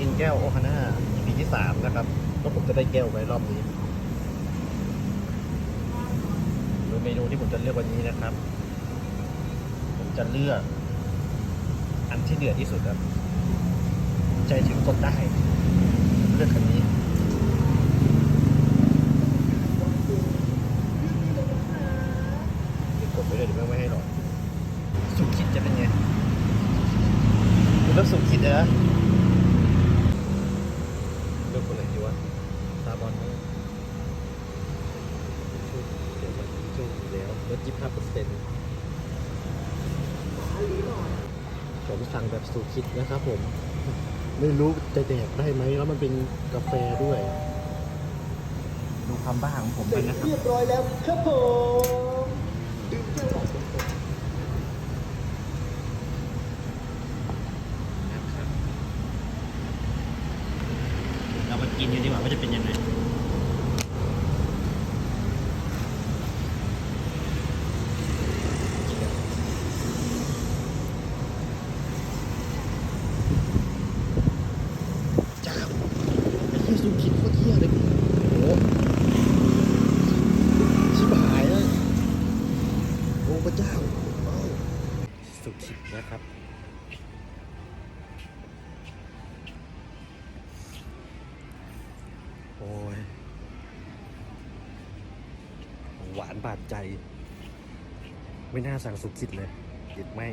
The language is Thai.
กินแก้วโอฮาน่า EP ที่สามนะครับแล้วผมจะได้แก้วไว้รอบนี้ดูเมนูที่ผมจะเลือกวันนี้นะครับ ผมจะเลือก อันที่เดือดที่สุดครับใจถึงกดได้ เลือกคันนี้กดไปเลยเดี๋ยวไม่ให้หรอกสุขิดจะเป็นไงคุณเลือกสุขิดนะเลือกคนไหนดีวะ ตาบอลไหมช่วงเดี๋ยวมันช่วงอยู่แล้วลดยี่ห้าเปอร์เซ็นต์ผมสั่งแบบสุขิดนะครับผม ไม่รู้จะแดกได้ไหมแล้วมันเป็นกาแฟด้วย ดูความบ้าของผมไปนะครับ เรียบร้อยแล้วครับผมดื่มแก้วสองคน นะครับ เรามากินกันดีกว่าว่าจะเป็นยังไงจ้าไอ้ที่ซูคิดโคตรเที่ยเลยโอ้ชิบหายแล้วโอ้พระเจ้าเอ้สุคิดนะครับ หวานบาดใจ ไม่น่าสั่งสุกิดเลยหยิดไม่